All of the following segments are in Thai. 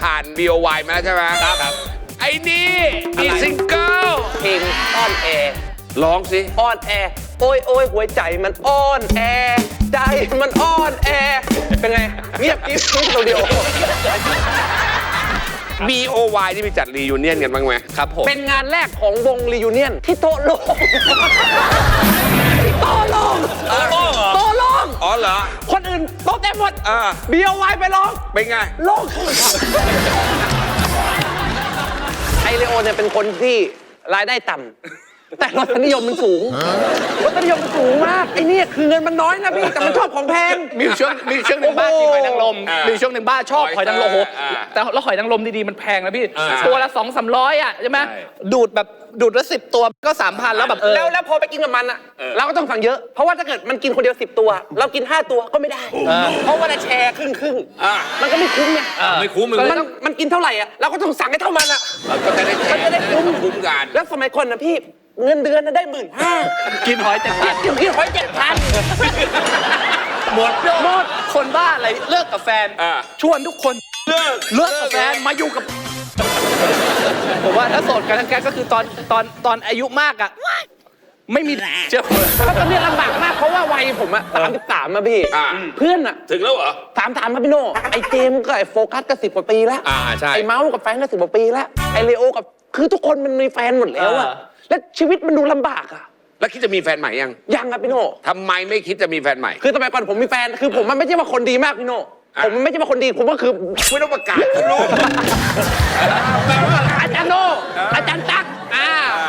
ผ่าน BOY มาแล้วใช่ไหมครับ ไอ้นี่ มีซิงเกิลเพลงอ้อนแอร้องสิ อ้อนแอโอ้ยโอ้ยหัวใจมันอ้อนแอ ใจมันอ้อนแอ เป็นไง เงียบกิ๊บทุกตัวเดียว BOY นี่มีจัดรียูเนียนกันบ้างไหมครับผม เป็นงานแรกของวงรียูเนียนที่โต๊ะโลง เต็มหมดอ่าเบียร์ไวไปร้องเป็นไง โลกไอเลโอเนี่ยเป็นคนที่รายได้ต่ำ แต่รสนิยมมันสูงรสนิยมมันสูงมากไอ้เนี่ยคือเงินมันน้อยนะพี่แต่มันชอบของแพง มีอยู่ช่วงมีอยู่ช่วงหนึ่งบ้ากินหอยนางรมอ่ามีมีอยู่ช่วงหนึ่งบ้าชอบหอยหอยนางรมโอ้โหอ่าแต่แล้วหอยนางรมดีๆมันแพงนะพี่อ่าตัวละสองสามร้อยอะใช่ไหมใช่ ดูดแบบดูดละสิบตัวก็สามพันแล้วแบบเออแล้วแล้วพอไปกินกับมันอะเออเราก็ต้องสั่งเยอะ เพราะว่าถ้าเกิดมันกินคนเดียวสิบตัว เรากินห้าตัวก็ไม่ได้ เพราะว่าเราแชร์ครึ่งครึ่งๆอ่า มันก็ไม่คุ้มไงไม่คุ้มมึงมันมันกินเท่าไหร่อะเราก็ต้องสั่งให้เท่ามันอะ ก็จะได้แทมันนจะได้คุ้ม คุ้มกัน แล้วสมัยก่อนนะพี่ เงินเดือนนะได้หมื่นห้ากินหอยเจ็ดพันกินกินหอยเจ็ดพันหมดหมดคนบ้าอะไรเลิกกับแฟน อ่า ชวนทุกคนเลิกเลิกกับแฟนมาอยู่กับ ผมว่าถ้าโสดกันทั้งแก๊งก็คือตอนตอนตอนอายุมากอะ ไม่มีเชื่อผมแล้วตอนนี้ลำบากมากเพราะว่าวัยผมอะสามสิบสามอะพี่ อ่า เพื่อนอะถึงแล้วเหรอสามสามอะพี่โน่ไอเจมส์กับไอโฟกัสก็สิบกว่าปีแล้วอ่าใช่ ไอเมาส์กับแฟนก็สิบกว่าปีแล้วไอเลโอกับ คือทุกคนมันมีแฟนหมดแล้วอะอ่าแล้วชีวิตมันดูลำบากอะแล้วคิดจะมีแฟนใหม่ยังยังอะพี่โน่ทำไมไม่คิดจะมีแฟนใหม่ คือสมัยก่อนผมมีแฟนคือผมมันไม่ใช่ว่าคนดีมากพี่โน่อะ ผมมันไม่ใช่ว่าคนดีผมก็คือ ไม่ต้องประกาศคุณรู้ อาจารย์โน่อาจารย์ตั๊กอ่า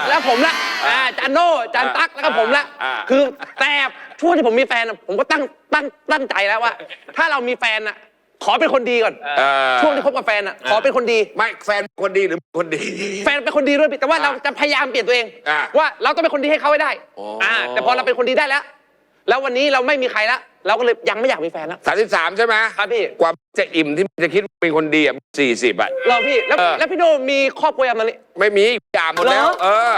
แล้วผมละอ่าอาจารย์โน่อาจารย์ตั๊กแล้วก็ผมละอ่า คือแต่ช่วงที่ผมมีแฟนอะผมก็ตั้งตั้งตั้งใจแล้วว่า ถ้าเรามีแฟนอะ ขอเป็นคนดีก่อนเออ ช่วงที่คบกับแฟนอะขอเป็นคนดี ไม่แฟนคนดีหรือคนดี แฟนเป็นคนดีด้วยพี่แต่ว่าเราจะพยายามเปลี่ยนตัวเอง อ่าว่าเราต้องเป็นคนดีให้เขาให้ได้อ๋ออ่อ่าแต่พอเราเป็นคนดีได้แล้ว แล้ววันนี้เราไม่มีใครแล้วเราก็เลยยังไม่อยากมีแฟนแล้ว สามสิบสามใช่ไหมครับพี่ กว่าจะอิ่มที่จะคิดว่าเป็นคนดีอะสี่สิบอะ เราพี่แล้วเออ แล้วพี่โนมีครอบครัวยังตอนนี้ไม่มีอย่าหมดแล้ว เหรอ เออ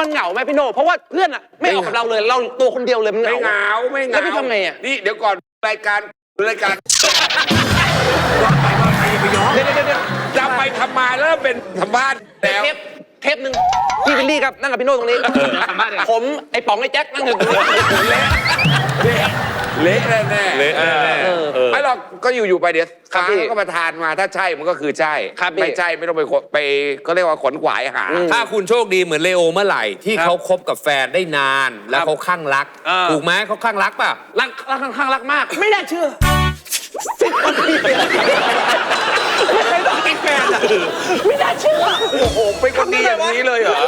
มันเหงาไหมพี่โนเพราะว่าเพื่อนอะไม่ออกกับเราเลย เราตัวคนเดียวเลยมันเหไม่งา เหงาไม่เหงาแล้วพี่ทำไงอะ นี่เดี๋ยวก่อนรายการรายการ เดี๋ยวเดี๋ยวเดี๋ยวจะไปทำไมาแล้วเป็นสัมภาษณ์แล้ว เทปเทปหนึ่งพี่วิลลี่กับนั่งกับพี่โน่ตรงนี้สัมภาษณ์เลยผมไอ้ป๋องไอ้แจ็คนั่งอยู่ตรงนี้เละแน่แน่เละแน่เออไม่หรอกก็อยู่อยู่ๆไปเดี๋ยวครับฟ้าพี่ก็ประทานมาถ้าใช่มันก็คือใช่ครับพี่ ไม่ใช่ไม่ต้องไปขนไปก็เรียกว่าขนขวายหา ถ้าคุณโชคดีเหมือนเลโอเมื่อไหร่ ที่ครับเขาคบกับแฟนได้นานแล้วเขาข้างรักอ่าถูกไหมเขาข้างรักป่ะ รักรักข้างๆรักมาก ไม่น่าเชื่อสิบกว่าปี ไม่เคยต้องเป็นแฟนอะไม่น่าเชื่อโอ้โหเป็นคนดีอย่างนี้เลยเหรอ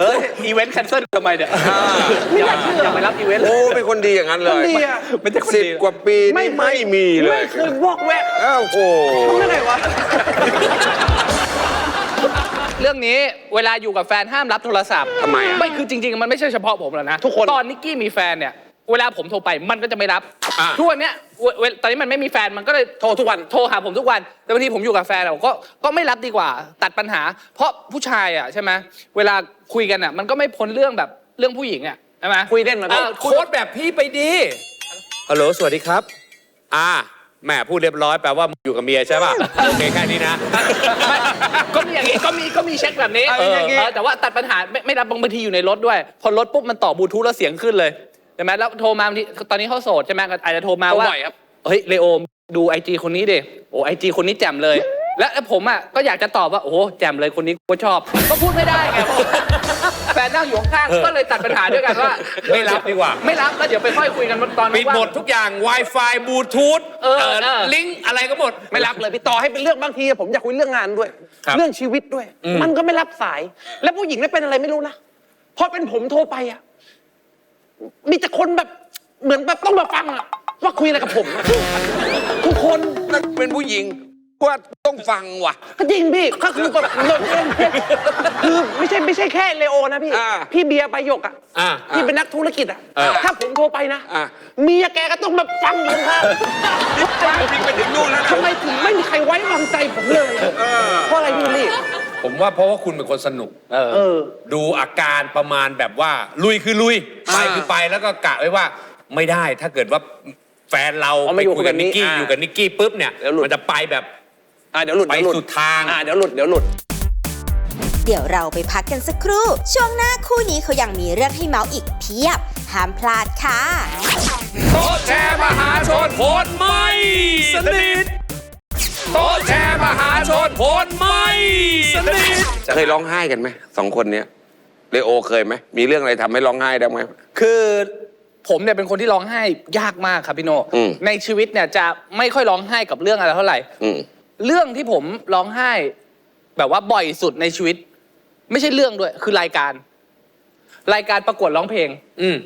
เฮ้ยอีเวนต์แคนเซิลทำไมเนี่ยไม่น่าเชื่ออย่าไปรับอีเวนต์เลยโอ้เป็นคนดีอย่างนั้นเลคนยดีอะไม่ใช่คนสิบดีกว่าปีนี่ไม่มีเลยไม่เคยวอกแวกอ้าวโอ้ทำได้ไงวะ เรื่องนี้เวลาอยู่กับแฟนห้ามรับโทรศัพท์ทำไมอะไม่คือจริง ๆ มันไม่ใช่เฉพาะผมหรอกนะ ทุกคน ตอนนิกกี้มีแฟนเนี่ย เวลาผมโทรไปมันก็จะไม่รับอะทุกวันเนี้ยเวเวตอนนี้มันไม่มีแฟนมันก็เลยโทรทุกวันโทรหาผมทุกวันแต่บางทีผมอยู่กับแฟนอะผมก็ก็ไม่รับดีกว่า ตัดปัญหา เพราะผู้ชายอะใช่ไหมเวลาคุยกันอะ มันก็ไม่พ้นเรื่องแบบเรื่องผู้หญิงอะใช่ไหมคุยเล่นมาเอพี่อโค้ดแบบพี่ไปดี ฮัลโหล สวัสดีครับ อ่า แหมพูดเรียบร้อยแปลว่ามึงอยู่กับเมียใช่ป่ะ โอเคแค่นี้นะ ไม่ก็มีอย่างนี้ก็มีก็มีเช็คแบบนี้เออเอออย่างงี้ เออแต่ว่าตัดปัญหาไม่ไม่รับบางทีอยู่ในรถด้วย พอรถปุ๊บมันต่อบลูทูธแล้วเสียงขึ้นเลย ใช่ไหมแล้วโทรมาบางทีตอนนี้เขาโสดใช่ไหมก็อาจจะโทรมาโทรว่า บ่อยครับ เฮ้ยเลโอดูไอจีคนนี้ดิโอ้ไอจีคนนี้แจ่มเลย และผมอะก็อยากจะตอบว่า โอ้แจ่มเลยคนนี้ก็ชอบ ก็พูดไม่ได้ไงเพราะแฟนนั่งอยู่ข้างๆก็เลยตัดปัญหาด้วยกันว่า ไม่รับดีกว่า ไม่รับแล้วเดี๋ยวไปค่อยคุยกันตอนปิดหมดทุกอย่าง Wi-Fi บลูทูธเออเออ ลิงก์อะไรก็หมด ไม่รับเลยพี่ต่อให้เป็นเรื่องบางทีผมอยากคุยเรื่องงานด้วย ครับ เรื่องชีวิตด้วย มันก็ไม่รับสาย แล้วผู้หญิงได้เป็นอะไรไม่รู้นะพอเป็นผมโทรไปอะ มีแต่คนแบบเหมือนแบบต้องมาฟังอะว่าคุยอะไรกับผมอะทุกคนนั่นเป็นผู้หญิงว่าต้องฟังว่ะ ก็จริงพี่ก็คือแบบคือไม่ใช่ไม่ใช่แค่เลโอนะพี่ อ่าพี่เบียร์ใบหยกอะอ่าที่เป็นนักธุรกิจอะอ่าถ้าผมโทรไปนะอ่า เมียแกก็ต้องมาฟังผมครับพี่ไปถึงนู่นแล้วนะ ทำไมถึงไม่มีใครไว้วางใจผมเลยอะเพราะอะไรพี่ลี่ ผมว่าเพราะว่าคุณเป็นคนสนุก เออ เออ ดูอาการประมาณแบบว่า ลุยคือลุย ไปอ่าคือไปแล้วก็กะไว้ว่าไม่ได้ถ้าเกิดว่าแฟนเราอ๋อไปมาอยู่คุยกับกับนินิกกกี้อ่าอยู่กับนิกกี้ปุ๊บเนี่ยแล้วหลุด มันจะไปแบบอ่าเดี๋ยวหลุดไปเดี๋ยวหลุสุดทาง อ่าเดี๋ยวหลุดเดี๋ยวหลุด เดี๋ยวเราไปพักกันสักครู่ ช่วงหน้าคู่นี้เขายังมีเรื่องให้เมาส์อีกเพียบ ห้ามพลาดค่ะ โต๊ะแชร์มหาชนผลไม่สนิท โต๊ะแชร์มหาชนผลไม่สนิทเคยร้องไห้กันไหมสองคนเนี้ยเลโอเคยไหมมีเรื่องอะไรทำให้ร้องไห้ได้ไหม คือผมเนี่ยเป็นคนที่ร้องไห้ยากมากครับพี่โน อืม ในชีวิตเนี่ยจะไม่ค่อยร้องไห้กับเรื่องอะไรเท่าไหร่ อืม เรื่องที่ผมร้องไห้ แบบว่าบ่อยสุดในชีวิต ไม่ใช่เรื่องด้วย คือรายการ รายการประกวดร้องเพลง อืม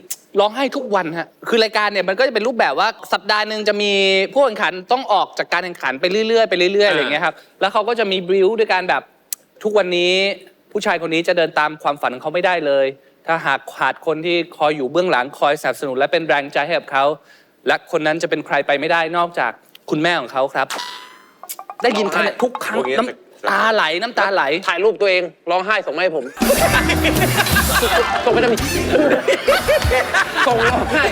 ร้องไห้ทุกวันฮะคือรายการเนี่ยมันก็จะเป็นรูปแบบว่าสัปดาห์หนึ่งจะมีผู้แข่งขันต้องออกจากการแข่งขันไปเรื่อยๆไปเรื่อยๆอะไรอย่างเงี้ยครับแล้วเขาก็จะมีบริวด้วยการแบบทุกวันนี้ผู้ชายคนนี้จะเดินตามความฝันของเขาไม่ได้เลย ถ้าหากขาดคนที่คอยอยู่เบื้องหลังคอยสนับสนุนและเป็นแรงใจให้กับเขาและคนนั้นจะเป็นใครไปไม่ได้นอกจากคุณแม่ของเขาครับ ได้ยินครั้งทุกครั้งพวกนี้น้ำตาไหลน้ำตาไหล ถ่ายรูปตัวเองร้องไห้ส่งมาให้ผม ส่งไปจะมีส่งร้องไห้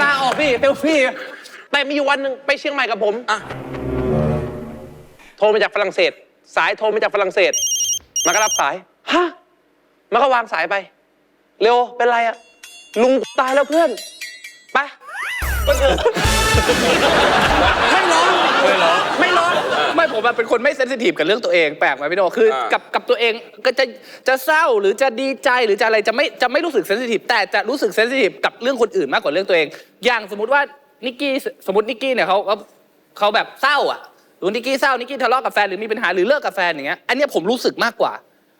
ตาออกพี่เซลฟี่แต่มีอยู่วันหนึ่งไปเชียงใหม่กับผมอะโทรมาจากฝรั่งเศส สายโทรมาจากฝรั่งเศส มันก็รับสาย ฮะ มันก็วางสายไป เร็วเป็นไรอะลุงตายแล้วเพื่อน ไป ไม่ร้องไม่ร้องไม่ร้องไม่ผมอะเป็นคนไม่เซนซิทีฟกับเรื่องตัวเองแปลกไหมพี่โนคืออากับกับตัวเองก็จะจะเศร้าหรือจะดีใจหรือจะอะไรจะไม่จะไม่รู้สึกเซนซิทีฟแต่จะรู้สึกเซนซิทีฟกับเรื่องคนอื่นมากกว่าเรื่องตัวเอง อย่างสมมติว่านิกกี้สมมตินิกกี้เนี่ยเขาเขาเขาแบบเศร้าอะหรือนิกกี้เศร้านิกกี้ทะเลาะกับแฟนหรือมีปัญหาหรือเลิกกับแฟนอย่างเงี้ยอันเนี้ยผมรู้สึกมากกว่า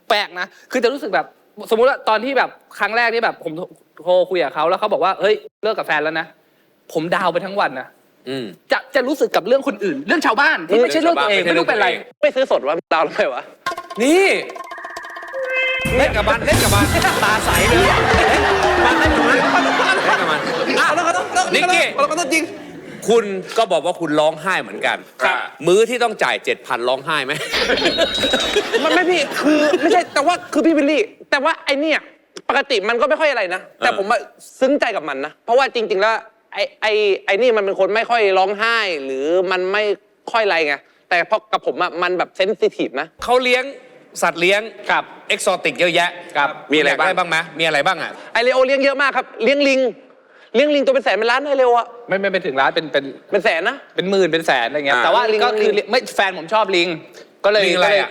แปลกนะ คือจะรู้สึกแบบสมมุติว่าตอนที่แบบครั้งแรกที่แบบผมโทรคุยกับเขาแล้วเขาบอกว่าเฮ้ยเลิกกับแฟนแล้วนะ ผมดาวไปทั้งวันนะอืม จะจะรู้สึกกับเรื่องคนอื่น เรื่องชาวบ้านที่ไม่ใช่เรื่องตัวเองเรื่องไม่ชาวบ้านรู้เป็นไร ไม่ซื้อสดวะดาวน์ทำไมวะ นี่เล่นกับมันเล่นกับมันตาใสเลยมันเล่นกับมันเล่นกับมันอะนิกกี้เราก็ต้องจริง คุณก็บอกว่าคุณร้องไห้เหมือนกันครับมื้อที่ต้องจ่ายเจ็ดพันร้องไห้ไหมมันไม่พี่คือไม่ใช่แต่ว่าคือพี่วิลลี่ แต่ว่าไอเนี่ยปกติมันก็ไม่ค่อยอะไรนะ แต่ผมอะซึ้งใจกับมันนะ เพราะว่าจริง ๆ แล้ว ไอไอไอนี่มันเป็นคนไม่ค่อยร้องไห้ หรือมันไม่ค่อยอะไรไงแต่พอกับผมอะมันแบบเซนซิทีฟนะ เขาเลี้ยงสัตว์เลี้ยงครับเอ็กซอติกเยอะแยะครับมีอะไรบ้างยกด้บ้างไหมมีอะไรบ้างอะ ไอเลโอเลี้ยงเยอะมากครับ เลี้ยงลิง เลี้ยงลิงตัวเป็นแสนเป็นล้านได้เร็วอะไม่ไม่เป็นถึงร้านเป็นเป็นเป็นแสนนะ เป็นหมื่นเป็นแสนอะไรเงี้ยอ่าแต่ว่าลิงก็คือลิง ไม่แฟนผมชอบลิง ก็เลยลิงอะไรก็เลยอะ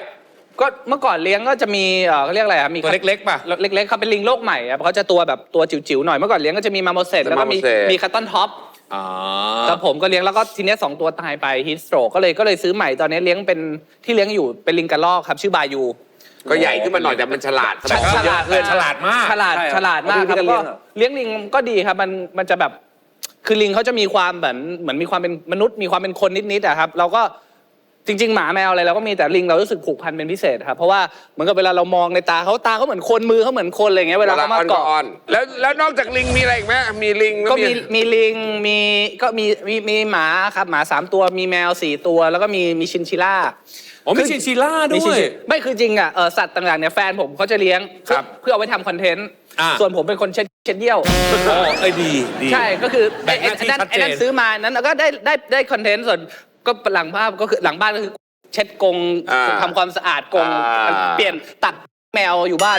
ก็เมื่อก่อนเลี้ยงก็จะมีเอ่อเขาเรียกอะไรครับมีตัวเล็กๆป่ะ เล็กๆเขาเป็นลิงโลกใหม่ครับเขาจะตัวแบบตัวจิ๋วๆหน่อยเมื่อก่อนเลี้ยงก็จะมีมาโมเสสแล้วก็มีมาโมเสสมีคัตตันท็อปอ๋อแต่ผมก็เลี้ยงแล้วก็ทีเนี้ยสองตัวตายไปฮีสโตรก็เลยก็เลยซื้อใหม่ตอนนี้เลี้ยงเป็นที่เลี้ยงอยู่เป็นลิงกระรอกครับ ชื่อบายู ก็ใหญ่ขึ้นมาหน่อยแต่มันฉลาดแต่ก็ฉลาดเออฉลาดมากฉลาดใช่ครับฉลาดมากครับเอาพี่ก็ไปเลี้ยงเหรอเลี้ยงลิงก็ดีครับมันมันจะแบบคือลิงเขาจะมีความเหมือนเหมือนมีความเป็นมนุษย์มีความเป็นคนนิดๆอะครับ เราก็ จริงๆ หมาแมวอะไรเราก็มีแต่ลิงเรารู้สึกผูกพันเป็นพิเศษครับเพราะว่าเหมือนกับเวลาเรามองในตาเขาตาเขาเหมือนคนมือเขาเหมือนคนอะไรเงี้ยเวเวลาลาเขาอ้มาอนก็เกาะอ้อนแล้วแล้วนอกจากลิงมีอะไรอีกไหมมีลิงแล้วก็มีมีลิงมีก็มีมีมีหมาครับหมาสามตัวมีแมวสี่ตัว แล้วก็มีมีชินชิล่า อ๋อมีชินชิล่าด้มีวชินยชิไม่คือจริงอะเออสัตว์ต่างๆเนี่ยแฟนผมเขาจะเลี้ยงครับเพื่อเอาไว้ทำคอนเทนต์อ่า ส่วนผมเป็นคนเช็ดเช็ดเยี่ยว อ๋อเอ้ยดีดี ใช่ก็คือแบ่ไอ้งหไอ้น้าที่ไอ้นั่นชัดเจน ไอ้นั่นซื้อมานั้นแล้วก็ได้ได้ได้คอนเทนต์ส่วน ก็หลังภาพก็คือหลังบ้านก็คือเช็ดกรงอ่าทำความสะอาดกรงอ่า เปลี่ยนตัด แมวอยู่บ้าน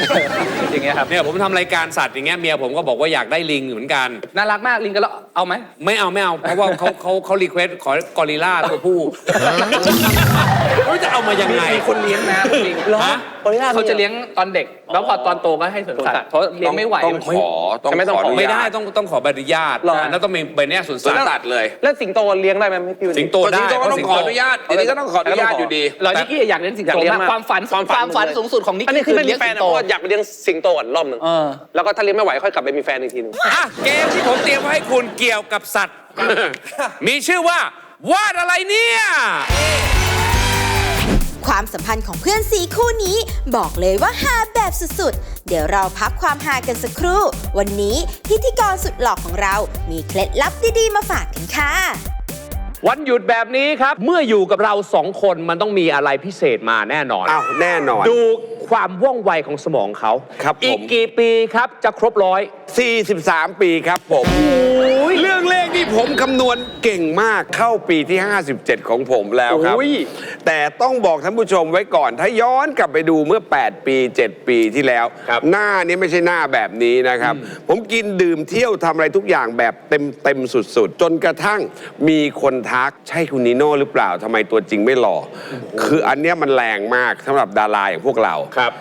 อย่างเงี้ยครับ เนี่ยผมทำรายการสัตว์อย่างเงี้ยเมียผมก็บอกว่าอยากได้ลิงเหมือนกัน น่ารักมากลิงก็แล้วเอาไหม ไม่เอาไม่เอา เพราะว่าเขาเขาเขารีเควสขอกอริลล่าตัวผู้ไม่รู้จะเอามายังไง มีคนเลี้ยงนะลิงฮะขออนุญาตเขาจะเลี้ยงตอนเด็ก แล้วพอตอนโตก็ให้สวนสัตว์เพราะเลี้ยงไม่ไหว ต้องขอต้องไม่ต้องขอขออนุไม่ญาได้ต ต้องต้องขอใบอนุญาตหรอ แล้วต้องมีใบเนี้ยสวนสวนสัตว์สัตว์เลย แล้วสิงโตเลี้ยงได้ไหมพี่วิลสิลี่งโตก็ได้สิงโตก็ต้องเพขอราะอนุญาตทีนี้ก็ต้องขออนุญาตอยู่ดี เรานิกกี้อยากเลี้ยงสิงอยากโตเลี้ยงมากมากความฝันความฝันความฝันสูงสุดของนิกอันนี้กี้ที่คือไม่มีเลี้ยงแฟสินงนะโตเพราะว่าอยากไปเลี้ยงสิงโตก่อนรอบหนึ่งเออ แล้วก็ถ้าเลี้ยงไม่ไหวค่อยกลับไปมีแฟนอีกทีหนึงอะเกมที่ผมเตรียมไว้ให้คุณเกี่ยวกับสัตว์ มีชื่อว่าวาดอะไรเนี่ย ความสัมพันธ์ของเพื่อนสีคู่นี้ บอกเลยว่าฮาแบบสุดๆ เดี๋ยวเราพักความฮากันสักครู่ วันนี้พิธีกรสุดหล่อของเรา มีเคล็ดลับดีๆ มาฝากกันค่ะ วันหยุดแบบนี้ครับ เมื่ออยู่กับเราสองคนมันต้องมีอะไรพิเศษมาแน่นอน อ้าวแน่นอน ดู ความว่องไวของสมองเขา ครับผม อีกกี่ปีครับจะครบร้อย 43 ปีครับผมเรื่องเลขที่ผมคำนวณเก่งมากเข้าปีที่ 57 ของผมแล้วครับ แต่ต้องบอกท่านผู้ชมไว้ก่อน ถ้าย้อนกลับไปดูเมื่อ 8 ปี 7 ปีที่แล้ว หน้านี้ไม่ใช่หน้าแบบนี้นะครับ ผมกินดื่มเที่ยวทำอะไรทุกอย่างแบบเต็มเต็มๆสุดๆ จนกระทั่งมีคนทักใช่คุณนิโน่หรือเปล่าทำไมตัวจริงไม่หล่ออคืออันเนี้ยมันแรงมากสำหรับดาราอย่างพวกเรา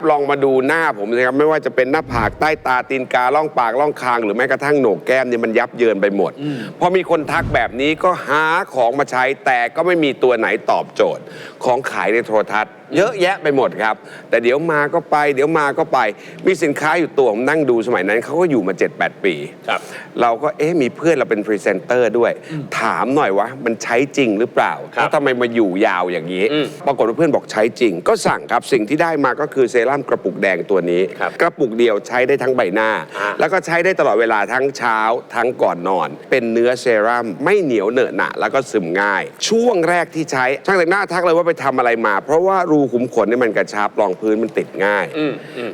ลองมาดูหน้าผมสิครับไม่ว่าจะเป็นหน้าผากใต้ตาตีนกาล่องปากล่องคางหรือแม้กระทั่งโหนกแก้มเนี่ยมันยับเยินไปหมด พอมีคนทักแบบนี้ก็หาของมาใช้แต่ก็ไม่มีตัวไหนตอบโจทย์ ของขายในโทรทัศน์ เยอะแยะไปหมดครับ แต่เดี๋ยวมาก็ไป เดี๋ยวมาก็ไป มีสินค้าอยู่ตัวผมนั่งดูสมัยนั้นเขาก็อยู่มา 7-8 ปีเราก็เอ๊ะมีเพื่อนเราเป็นพรีเซนเตอร์ด้วย ถามหน่อยว่ามันใช้จริงหรือเปล่าแล้วทำไมมาอยู่ยาวอย่างนี้ปรากฏว่าเพื่อนบอกใช้จริง ก็สั่งครับสิ่งที่ได้มาก็คือเซรั่มกระปุกแดงตัวนี้กระปุกเดียวใช้ได้ทั้งใบหน้าแล้วก็ใช้ได้ตลอดเวลาทั้งเช้าทั้งก่อนนอน เป็นเนื้อเซรั่มไม่เหนียวเหนอะหนะแล้วก็ซึมง่าย ช่วงแรกที่ใช้ช่างแต่งหน้าทักเลยว่าไปทำอะไรมา เพราะว่ารูขุมขนเนี่ยมันกระชับรองพื้นมันติดง่าย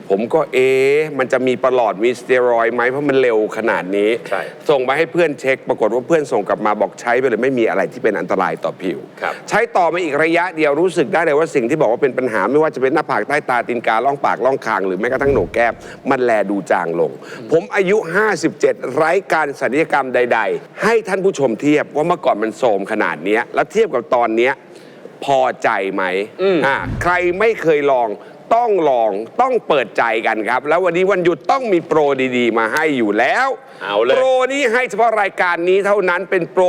ผมก็เอ๊ะมันจะมีประหลอดมีสเตียรอยด์ไหมเพราะมันเร็วขนาดนี้ส่งไปให้เพื่อนเช็ค ปรากฏว่าเพื่อนส่งกลับมาบอกใช้ไปเลยไม่มีอะไรที่เป็นอันตรายต่อผิวใช้ต่อมาอีกระยะเดียวรู้สึกได้เลยว่าสิ่งที่บอกว่าเป็นปัญหาไม่ว่าจะเป็นหน้าผากใต้ตาตีนกาล่องปากล่องคางหรือแม้กระทั่งโหนกแก้มมันแลดูจางลง ผมอายุ 57 ไร้การศัลยกรรมใด ๆ ให้ท่านผู้ชมเทียบว่าเมื่อก่อนมันโทรมขนาดเนี้ยแล้วเทียบกับตอนเนี้ย พอใจไหมอ่าใครไม่เคยลองต้องลองต้องเปิดใจกันครับ แล้ววันนี้วันหยุดต้องมีโปรดีๆ มาให้อยู่แล้ว เอาเลย โปรนี้ให้เฉพาะรายการนี้เท่านั้นเป็นโปร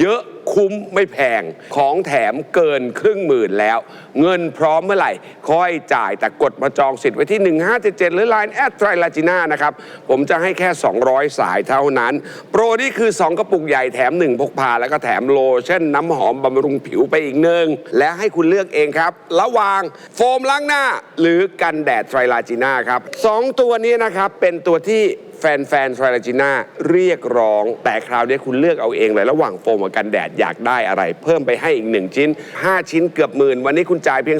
เยอะ คุ้มไม่แพง ของแถมเกินครึ่งหมื่นแล้ว เงินพร้อมเมื่อไหร่ ค่อยจ่ายแต่กดมาจองสิทธิ์ไว้ที่ 1577 หรือ Line แอดไตรลาจิน่านะครับ ผมจะให้แค่ 200 สายเท่านั้น โปรนี่คือ 2 กระปุกใหญ่แถม 1 พกพา แล้วก็แถมโลชั่นน้ำหอมบำรุงผิวไปอีกหนึ่งและให้คุณเลือกเองครับ ระหว่างโฟมล้างหน้า หรือกันแดดไตรลาจิน่าครับสองตัวนี้นะครับเป็นตัวที่ แฟนๆทร i ลจิน่าเรียกร้อง แต่คราวนี้คุณเลือกเอาเองเลยระหว่างโฟมกับกันแดดอยากได้อะไร เพิ่มไปให้อีก 1 ชิ้น 5 ชิ้นเกือบหมื่น วันนี้คุณจ่ายเพียง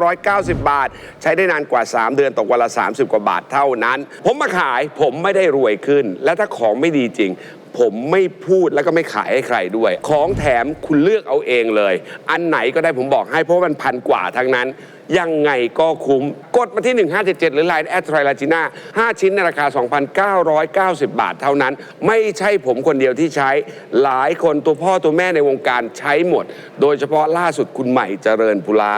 2,990 บาท ใช้ได้นานกว่า 3 เดือนตกวันละ 30 กว่าบาทเท่านั้น ผมมาขายผมไม่ได้รวยขึ้น และถ้าของไม่ดีจริงผมไม่พูดแล้วก็ไม่ขายให้ใครด้วย ของแถมคุณเลือกเอาเองเลย อันไหนก็ได้ผมบอกให้เพราะมันพันกว่าทั้งนั้น ยังไงก็คุ้ม กดมาที่ 1577 หรือ Line แอดไทรลาจิน่า5ชิ้นในราคา 2,990 บาทเท่านั้น ไม่ใช่ผมคนเดียวที่ใช้ หลายคนตัวพ่อตัวแม่ในวงการใช้หมด โดยเฉพาะล่าสุดคุณใหม่เจริญพุระ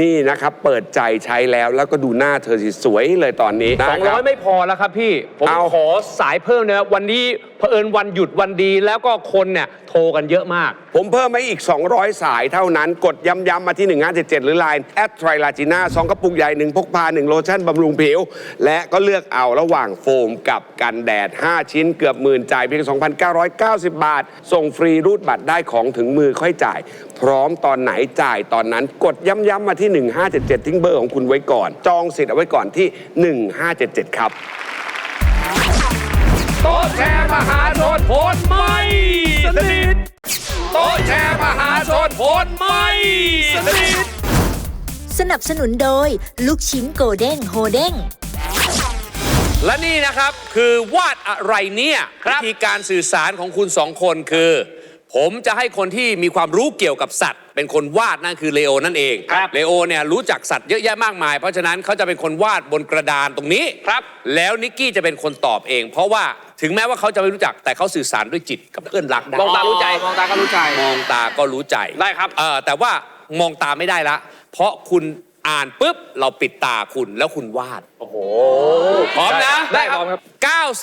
นี่นะครับ เปิดใจใช้แล้วแล้วก็ดูหน้าเธอสิสวยเลยตอนนี้สองนะคร้บอยไม่พอแล้วครับพี่ ผมเอา ขอสายเพิ่มนะวันนี้เผอิญวันหยุดวันดีแล้วก็คนเนี่ยโทรกันเยอะมาก ผมเพิ่มให้อีก 200 สายเท่านั้น กดย้ำๆมาที่ 1577 หรือ Line แอดไทรลาจิน่า2กระปุกใหญ่1พกพา1โลชั่นบำรุงผิว และก็เลือกเอาระหว่างโฟมกับกันแดด 5 ชิ้นเกือบหมื่นจ่ายเพียง 2,990 บาท ส่งฟรีรูดบัตรได้ของถึงมือค่อยจ่าย พร้อมตอนไหนจ่ายตอนนั้นกดย้ำๆมาที่ 1577 ทิ้งเบอร์ของคุณไว้ก่อน จองสิทธิ์เอาไว้ก่อนที่ 1577 ครับ โต๊ะแชร์มหาชนผลไม่สนิทโต๊ะแชร์มหาชนผลไม่สนิทสนับสนุนโดย ลูกชิ้นโกเด้งโฮเด้งและนี่นะครับคือวาดอะไรเนี่ยวิธีการสื่อสารของคุณสองคนคือ ผมจะให้คนที่มีความรู้เกี่ยวกับสัตว์ เป็นคนวาดนั่นคือเลโอนั่นเองครับเลโอเนี่ยรู้จักสัตว์เยอะแยะมากมาย เพราะฉะนั้นเขาจะเป็นคนวาดบนกระดานตรงนี้ครับ แล้วนิกกี้จะเป็นคนตอบเอง เพราะว่า ถึงแม้ว่าเขาจะไม่รู้จักแต่เขาสื่อสารด้วยจิตกับเพื่อนรักได้มองตารู้ใจมองตาก็รู้ใจ มองตาก็รู้ใจได้ครับ เออแต่ว่ามองตาไม่ได้ละ เพราะคุณอ่านปุ๊บเราปิดตาคุณแล้วคุณวาด โอ้โหพร้อมนะได้ครับครับ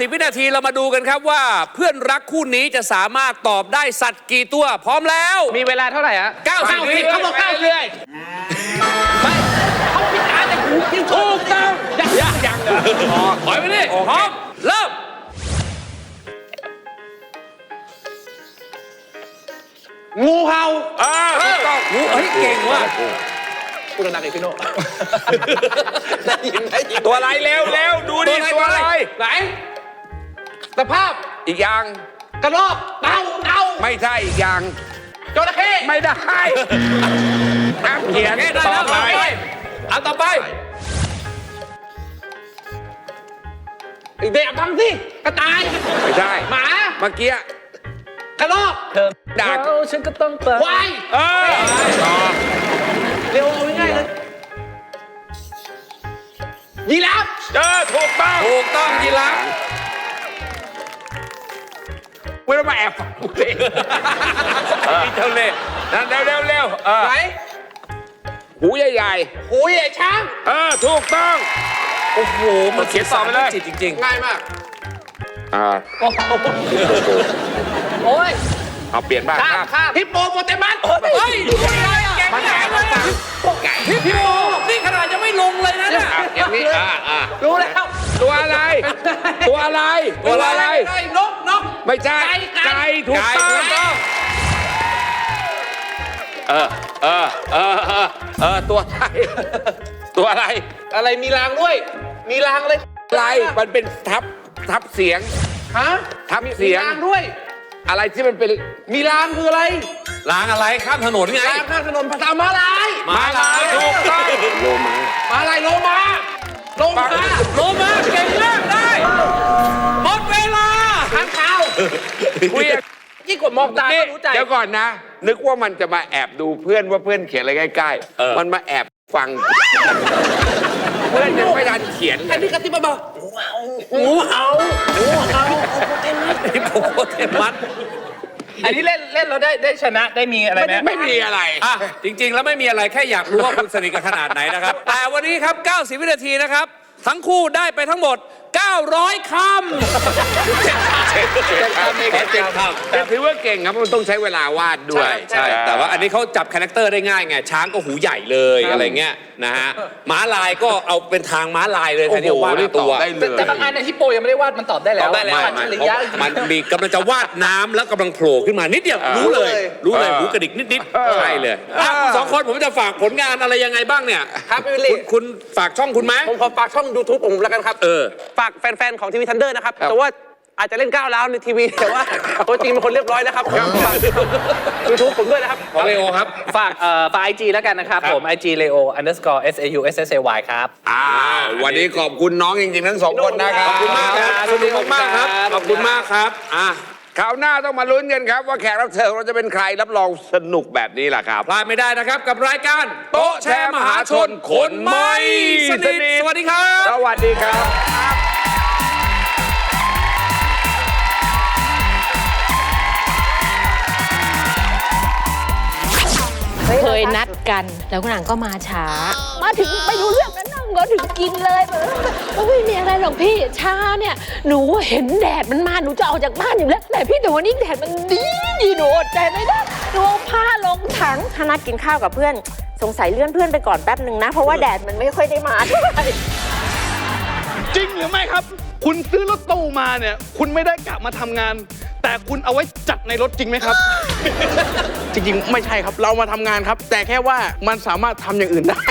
90 วินาทีเรามาดูกันครับว่าเพื่อนรักคู่นี้จะสามารถตอบได้สัตว์กี่ตัว พร้อมแล้ว มีเวลาเท่าไหร่ฮะ90 วิเขาบอกเก้าสิบเลยไม่เขาพิจารณาแต่หูกินถูกต้องยังยังยังถอยไปดิพร้อมเริ่ม งูเห่าอ่าถูกต้องหูเฮ้ยเก่งว่ะพูดดังๆอีกพี่โน่ตัวอะไรเร็วเร็วดูดิตัวอะไรไหนสภาพอีกอย่างกระรอกเต่าเต่าไม่ใช่อีกอย่างจระเข้ไม่ได้ห้ามเขียนโอเคได้ต่แล้อวไปต่อไปเอาต่อไปเด็กทำสิกระต่ายไม่ใช่หมาเมื่อกี้ กระรอกด่าเอาฉันก็ต้องไปควายเออเร็วเอาง่ายๆเลยยีราฟเออถูกต้องถูกต้องยีราฟไม่ต้องมาแอบฟังกูเองนี่เท่าเล่นั่นเร็วเร็วเร็วเออไหนหูใหญ่หูใหญ่ช้างๆเออถูกต้องโอ้โหมันเขียนต่อไปเลยจิตจริงง่ายมากอ่า โอ้ยเอาเปลี่ยนบ้างข้ามข้ามฮิปโปโปเตมัสๆเฮ้ยดูเลยเก่งมันจัแอบงเลยอะไก่พี่พี่โอนี่ขนาดยังไม่ลงเลยนะเนี่ยอะอย่างนี้อ่าอ่ารู้แล้ว ตัวอะไร ตัวอะไร ตัวอะไรม่ด้นกนกไม่ใช่ไก่ไก่ถูกต้องไก่ถูกต้องเออเออเออเออเออตัวอะไรตัวอะไร อะไรมีรางด้วย มีรางอะไรอะไรมันเป็นทับทับเสียงฮะทับมีเสียงรางด้วย อะไรที่มันเป็นมีรางคืออะไรล้างอะไรข้ามถนนไง รางข้ามถนนภาษาม้าลายมาลายถูกต้อง โลมาม้าลายโลมาโลมาโรมาเก่งมากได้หมดเวลาข้างข่าวคุยยิ่งกว่ามองตานี่ก็รู้ใจ เดี๋ยวก่อนนะ นึกว่ามันจะมาแอบดูเพื่อนว่าเพื่อนเขียนอะไรใกล้เออๆมันมาแอบฟัง เพื่อนยังไม่ทันเขียนเลอันยนี้กระติบมาบอกงูเห่างูเห่าฮิปโปโปเตมัสอันนี้เล่นเล่นเราได้ได้ชนะได้มีอะไรไหมไม่มีอะไร อะจริง ๆ แล้วไม่มีอะไรแค่อยากรู้ว่าคุณสนิทกันขนาดไหนนะครับ แต่วันนี้ครับ 90 วินาทีนะครับ ทั้งคู่ได้ไปทั้งหมด 900คำเจ็ดคำเองเจ็ดคำแต่ถือว่าเก่งครับมันต้องใช้เวลาวาดด้วยใช่ แต่ว่าอันนี้เขาจับคาแรคเตอร์ได้ง่ายไง ช้างก็หูใหญ่เลยอะไรเงี้ยนะฮะ ม้าลายก็เอาเป็นทางม้าลายเลยโอ้แทนโหที่จะวาดนี่เป็นตอตับวได้เลแต่ย แต่บางอันเนี่ยฮิปโปยังไม่ได้วาดมันตอบได้แล้วตอบได้แล้วอัจฉริยะมันมีกำลังจะวาดน้ำแล้วกำลังโผล่ขึ้นมานิดเดียวรู้เลย รู้เลยเออหูกระดิกนิดเออๆใช่เลยอะคุณสองคนผมจะฝากผลงานอะไรยังไงบ้างเนี่ยครับพี่วิลลี่ คุณคุณฝากช่องคุณไหม ผมขอฝากช่อง YouTube ผมแล้วกันครับ เออ ฝากแฟนๆของทีวีทันเดอร์นะครับครับ แต่ว่าอาจจะเล่นก้าวร้าวในทีวี แต่ว่าตัวจริงเป็นคนเรียบร้อยนะครับยูทูบผมด้วยนะครับ ของเลโอครับ ฝากเอ่อฝากไอจีแล้วกันนะครับครับผม IG leo underscore s a u s s a y ครับ อ่าวันนี้ขอบคุณน้องจริงๆทั้งสองคนนะครับขอบคุณมากครับสนุกมากๆครับขอบคุณมากครับอะคราวหน้าต้องมาลุ้นกันครับ ว่าแขกรับเชิญของเราจะเป็นใครรับรองสนุกแบบนี้แหละครับ พลาดไม่ได้นะครับกับรายการโต๊ะแชร์มหาชนคนไม่สนิทสวัสดีครับ สวัสดีครับ เคยนัดกัน แล้วคุณหนังก็มาช้า มาถึงไม่รู้เรื่องแล้วนั่งก็ถึงกินเลยเออไม่มีอะไรหรอกพี่ช้าเนี่ย หนูเห็นแดดมันมาหนูจะออกจากบ้านอยู่แล้ว แต่พี่แต่วันนี้แดดมันดีดีหนูอดใจไม่ได้หนูเอาผ้าลงถังถ้านัดกินข้าวกับเพื่อน สงสัยเลื่อนเพื่อนไปก่อนแป๊บหนึ่งนะ เพราะว่าแดดมันไม่ค่อยได้มาเท่าไหร่จริงหรือไม่ครับ คุณซื้อรถตู้มาเนี่ย คุณไม่ได้กะมาทำงาน แต่คุณเอาไว้จัดในรถจริงไหมครับ จริงๆ ไม่ใช่ครับ เรามาทำงานครับ แต่แค่ว่ามันสามารถทำอย่างอื่นได้